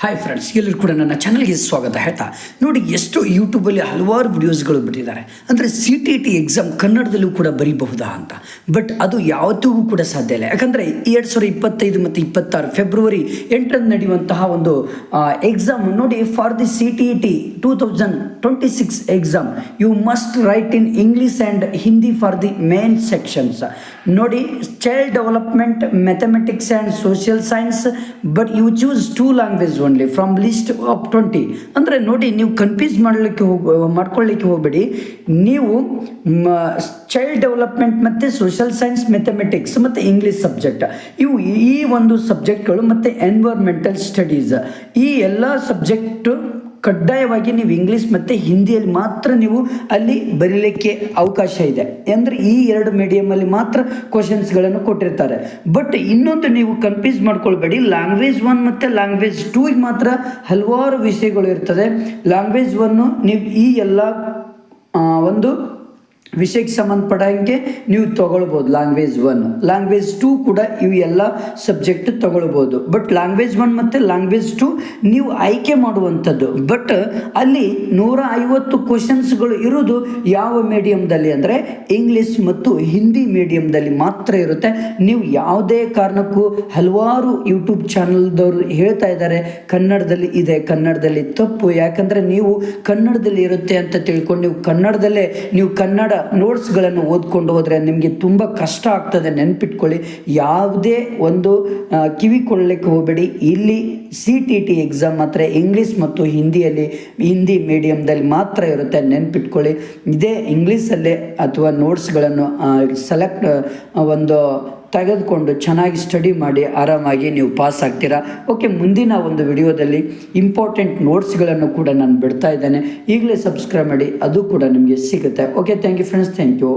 Hi friends ಎಲ್ಲರೂ ಕೂಡ ನನ್ನ ಚಾನಲ್ಗೆ ಸ್ವಾಗತ ಹೇಳ್ತಾ. ನೋಡಿ, ಎಷ್ಟು ಯೂಟ್ಯೂಬಲ್ಲಿ ಹಲವಾರು ವಿಡಿಯೋಸ್ಗಳು ಬಿಟ್ಟಿದ್ದಾರೆ. ಅಂದರೆ ಸಿ ಟಿ ಟಿ ಎಕ್ಸಾಮ್ ಕನ್ನಡದಲ್ಲೂ ಕೂಡ ಬರೀಬಹುದಾ ಅಂತ. ಬಟ್ ಅದು ಯಾವತ್ತಿಗೂ ಕೂಡ ಸಾಧ್ಯ ಇಲ್ಲ. ಯಾಕಂದರೆ ಎರಡು ಸಾವಿರದ ಇಪ್ಪತ್ತೈದು ಮತ್ತು ಇಪ್ಪತ್ತಾರು ಫೆಬ್ರವರಿ ಎಂಟರಂದು ನಡೆಯುವಂತಹ ಒಂದು ಎಕ್ಸಾಮ್ ನೋಡಿ for the C T T two thousand twenty six exam you must write in English and Hindi for the main sections ನೋಡಿ child development mathematics and social science but you choose two language only from list of twenty ಅಂದರೆ ನೋಡಿ, ನೀವು confuse ಮಾಡಲಿಕ್ಕೆ ಹೋಗಿ, ಮಾಡ್ಕೊಳ್ಳಿಕ್ಕೆ ಹೋಗಬೇಡಿ. ನೀವು child development ಮತ್ತು ಸೋಷಲ್ ಸೈನ್ಸ್ ಮೆಥಮೆಟಿಕ್ಸ್ ಮತ್ತು ಇಂಗ್ಲೀಷ್ ಸಬ್ಜೆಕ್ಟ್ ಇವು ಈ ಒಂದು ಸಬ್ಜೆಕ್ಟ್ಗಳು ಮತ್ತು ಎನ್ವೈರ್ಮೆಂಟಲ್ ಸ್ಟಡೀಸ್ ಈ ಎಲ್ಲ ಸಬ್ಜೆಕ್ಟು ಕಡ್ಡಾಯವಾಗಿ ನೀವು ಇಂಗ್ಲೀಷ್ ಮತ್ತು ಹಿಂದಿಯಲ್ಲಿ ಮಾತ್ರ ನೀವು ಅಲ್ಲಿ ಬರೀಲಿಕ್ಕೆ ಅವಕಾಶ ಇದೆ. ಅಂದರೆ ಈ ಎರಡು ಮೀಡಿಯಮಲ್ಲಿ ಮಾತ್ರ ಕ್ವಶನ್ಸ್ಗಳನ್ನು ಕೊಟ್ಟಿರ್ತಾರೆ. ಬಟ್ ಇನ್ನೊಂದು ನೀವು ಕನ್ಫ್ಯೂಸ್ ಮಾಡ್ಕೊಳ್ಬೇಡಿ. ಲ್ಯಾಂಗ್ವೇಜ್ ಒನ್ ಮತ್ತು ಲ್ಯಾಂಗ್ವೇಜ್ ಟೂಗೆ ಮಾತ್ರ ಹಲವಾರು ವಿಷಯಗಳು ಇರ್ತದೆ. ಲ್ಯಾಂಗ್ವೇಜ್ ಒನ್ನು ನೀವು ಈ ಎಲ್ಲ ಒಂದು ವಿಷಯಕ್ಕೆ ಸಂಬಂಧಪಟ್ಟಂಗೆ ನೀವು ತೊಗೊಳ್ಬೋದು ಲ್ಯಾಂಗ್ವೇಜ್ ಒನ್ ಲ್ಯಾಂಗ್ವೇಜ್ ಟೂ ಕೂಡ ಇವು ಎಲ್ಲ ಸಬ್ಜೆಕ್ಟ್ ತೊಗೊಳ್ಬೋದು. ಬಟ್ ಲ್ಯಾಂಗ್ವೇಜ್ ಒನ್ ಮತ್ತು ಲ್ಯಾಂಗ್ವೇಜ್ ಟು ನೀವು ಆಯ್ಕೆ ಮಾಡುವಂಥದ್ದು. ಬಟ್ ಅಲ್ಲಿ ನೂರ ಐವತ್ತು ಕ್ವಶನ್ಸ್ಗಳು ಇರೋದು ಯಾವ ಮೀಡಿಯಮ್ದಲ್ಲಿ ಅಂದರೆ ಇಂಗ್ಲೀಷ್ ಮತ್ತು ಹಿಂದಿ ಮೀಡಿಯಮ್ದಲ್ಲಿ ಮಾತ್ರ ಇರುತ್ತೆ. ನೀವು ಯಾವುದೇ ಕಾರಣಕ್ಕೂ ಹಲವಾರು ಯೂಟ್ಯೂಬ್ ಚಾನಲ್ದವರು ಹೇಳ್ತಾ ಇದ್ದಾರೆ, ಕನ್ನಡದಲ್ಲಿ ಇದೆ, ಕನ್ನಡದಲ್ಲಿ ತಪ್ಪು. ಯಾಕಂದರೆ ನೀವು ಕನ್ನಡದಲ್ಲಿ ಇರುತ್ತೆ ಅಂತ ತಿಳ್ಕೊಂಡು ನೀವು ಕನ್ನಡದಲ್ಲೇ, ನೀವು ಕನ್ನಡ ನೋಟ್ಸ್ಗಳನ್ನು ಓದ್ಕೊಂಡು ಹೋದರೆ ನಿಮಗೆ ತುಂಬ ಕಷ್ಟ ಆಗ್ತದೆ ನೆನಪಿಟ್ಕೊಳ್ಳಿ. ಯಾವುದೇ ಒಂದು ಕಿವಿ ಕೊಡಲಿಕ್ಕೆ ಹೋಗಬೇಡಿ. ಇಲ್ಲಿ ಸಿ ಟಿ ಟಿ ಎಕ್ಸಾಮ್ ಮಾತ್ರ ಇಂಗ್ಲೀಷ್ ಮತ್ತು ಹಿಂದಿಯಲ್ಲಿ, ಹಿಂದಿ ಮೀಡಿಯಮ್ದಲ್ಲಿ ಮಾತ್ರ ಇರುತ್ತೆ. ನೆನಪಿಟ್ಕೊಳ್ಳಿ. ಇದೇ ಇಂಗ್ಲೀಷಲ್ಲೇ ಅಥವಾ ನೋಟ್ಸ್ಗಳನ್ನು ಸೆಲೆಕ್ಟ್ ಒಂದು ತೆಗೆದುಕೊಂಡು ಚೆನ್ನಾಗಿ ಸ್ಟಡಿ ಮಾಡಿ ಆರಾಮಾಗಿ ನೀವು ಪಾಸ್ ಆಗ್ತೀರಾ? ಓಕೆ ಮುಂದಿನ ಒಂದು ವಿಡಿಯೋದಲ್ಲಿ ಇಂಪಾರ್ಟೆಂಟ್ ನೋಟ್ಸ್ಗಳನ್ನು ಕೂಡ ನಾನು ಬಿಡ್ತಾ ಇದ್ದೇನೆ. ಈಗಲೇ ಸಬ್ಸ್ಕ್ರೈಬ್ ಮಾಡಿ, ಅದು ಕೂಡ ನಿಮಗೆ ಸಿಗುತ್ತೆ. Okay thank you friends thank you